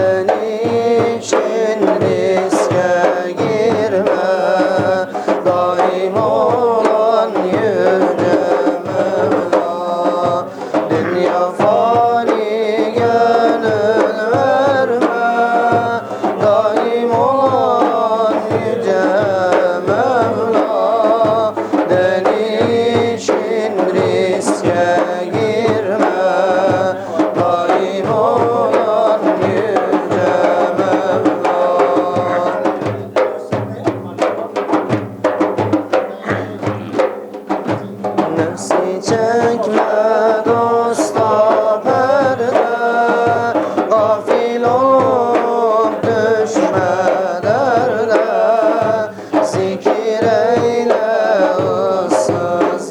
Amen. Dersi çekme dosta perde Gafil olup düşme derde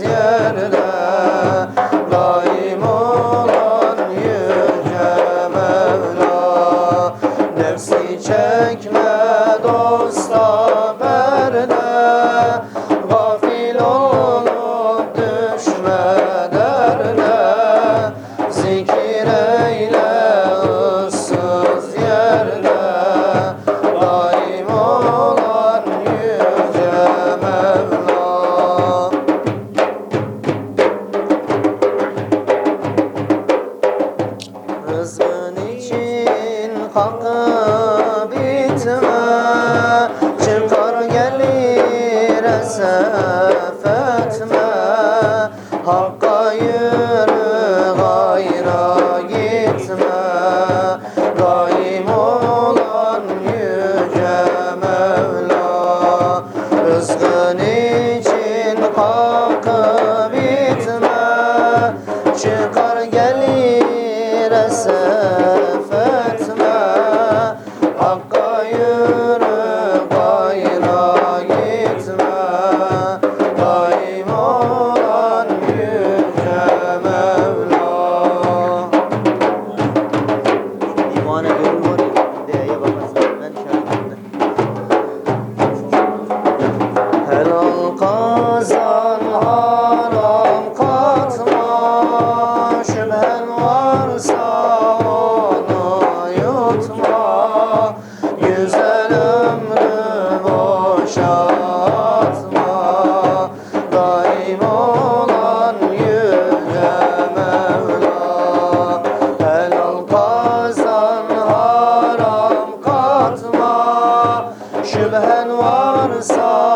yerde Daim olan yüce Mevla Dersi çekme esef etme Hakka yürü gayra gitme. Daim olan yüce Mevla Rızkın için hakkı bitme. Çıkar gelir esef düşmen varsa onu yutma. Güzel ömrü boşa Daim olan yüce Mevla. Helal haram katma. Şüphen varsa